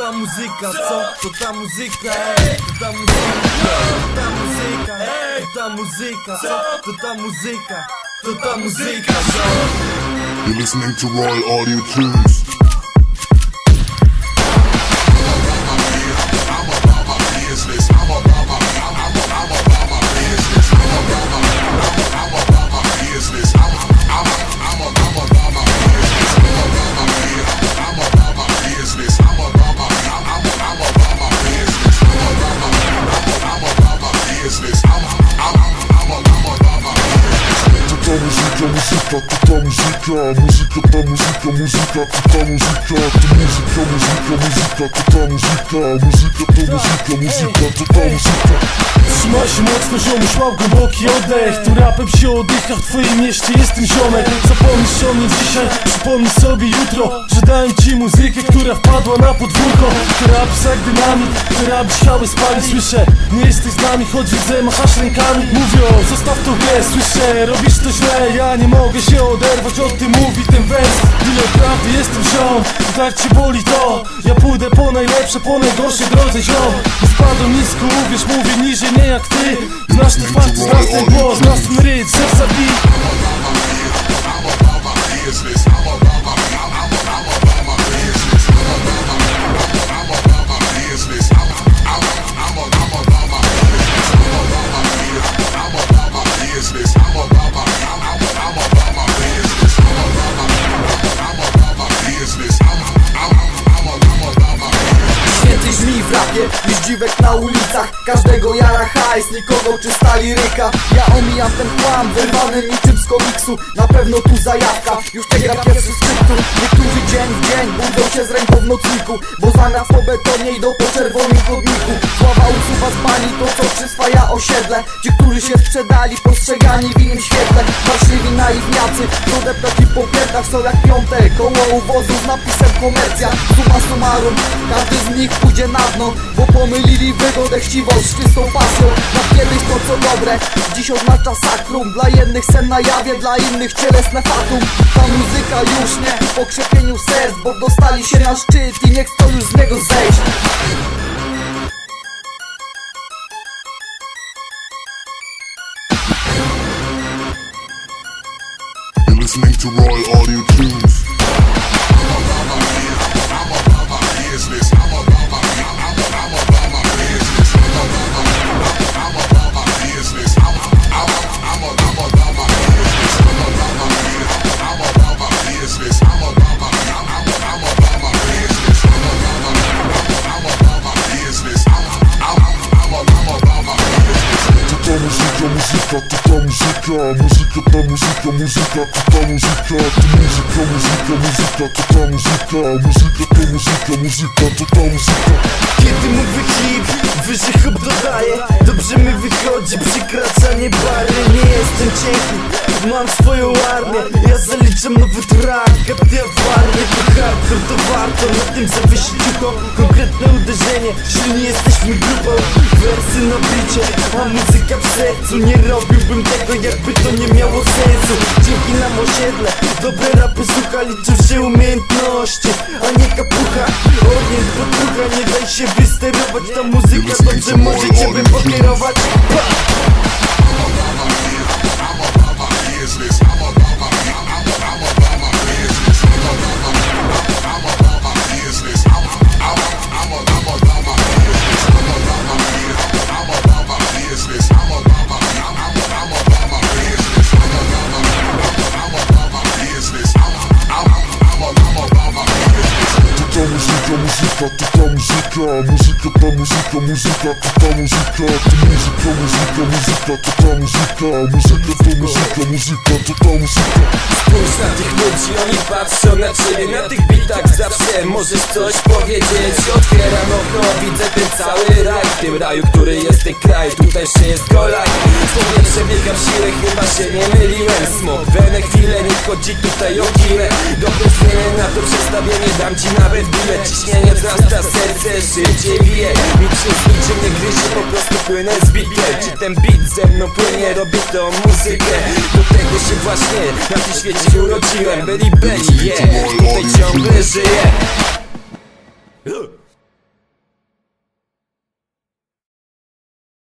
ta muzyka, co? To ta muzyka, ej, to ta muzyka, to ta muzyka, ej, to ta muzyka, co? To ta muzyka, to ta muzyka, co? You're listening to Roy Audio Tunes. Muzyka, muzyka, to ta muzyka Muzyka, ta muzyka, muzyka, to ta muzyka To muzyka, muzyka, muzyka, to ta muzyka Muzyka, to muzyka, muzyka, to ta muzyka. Trzymaj się mocno ziomuś, łap głęboki oddech Tu rapem się oddycha, w twoim mieście jestem ziomek. Zapomnisz o mnie dzisiaj, przypomnij sobie jutro Że dałem ci muzykę, która wpadła na podwórko. Która pisa jak dynamit, która byś chciały Słyszę, nie jesteś z nami, choć widzę, machasz rękami. Mówią, zostaw to grę, słyszę, robisz to źle Ja nie mogę się oderwać, o tym mówi ten wers Tyle prawdy jestem ziom, tak cię boli to. Ja pójdę po najlepsze, po najgorszej drodze ziom. Nie spadłem nisko, uwierz, mówię niżej, nie jak ty. Znasz ten fakt, znasz ten głos, znasz ten rytm, Każdego jara hajs, nikogo czysta liryka Ja omijam ten kłam, wyrwany niczym z komiksu Na pewno tu zajawka, już nie gra pierwszy skryptu Niektórzy dzień w dzień budzą się z ręką w nocniku Bo zamiast po betonie idą po czerwonym chodniku. Sława usuwa z bani to co przyswaja osiedle. Ci, którzy się sprzedali, postrzegani w innym świetle. Warszywi naiwniacy, co deptaki po piętach Są jak piąte koło uwozu z napisem komercja. Suma summarum, każdy z nich pójdzie na dno Bo pomylili wygodę, chciwość z czystą pasją Na kiedyś to co dobre, dziś oznacza sakrum. Dla jednych sen na jawie, dla innych cielesne fatum. Ta muzyka już nie po krzepieniu serc Bo dostali się na szczyt i nie chcą już z niego zejść. Listening to Audio Tunes. Ta muzyka, to ta muzyka Muzyka, ta muzyka, muzyka, to ta muzyka To muzyka, muzyka, muzyka, to ta muzyka Muzyka, ta muzyka, muzyka, to ta muzyka. Kiedy mówię hip, wyżej hop dodaję Dobrze mi wychodzi przekraczanie bary Nie jestem cienki, mam swoją armię Ja zaliczam nowy track, a ty To hardcore, to warto na tym zawiesić ucho Konkretne uderzenie, silni jesteśmy grupą Wersy na bicie, a muzyka w sercu. Nie robiłbym tego jakby to nie miało sensu. Dzięki nam osiedle, dobre rapy słucha Liczą się umiejętności, a nie kapucha. Ogień podpucha, nie daj się wysterować. Ta muzyka dobrze może ciebie pokierować. To muzyka ta muzyka, muzyka, to ta muzyka muzyka, muzyka, muzyka, to ta muzyka Muzyka, to muzyka, muzyka, to ta muzyka. Spójrz na tych ludzi, oni patrzą na ciebie Na tych bitach zawsze możesz coś powiedzieć? Otwieram okno, widzę ten cały raj. W tym raju, który jest ten kraj, tutaj się jest kolaj W powietrze biegam siłę, chyba się nie myliłem. Smok, we chwilę, nie chodzi tutaj o kilę Dobre zmienię na to przestawienie, dam ci nawet bilet. Ciśnienie wzrasta, serce szybciej bije. Nic się z niczym nie gryzie, po prostu płynę z bitem Czy ten beat ze mną płynie, robię tą muzykę? Do tego się właśnie na tym świecie urodziłem. Byli byli, yeah, tutaj ciągle żyję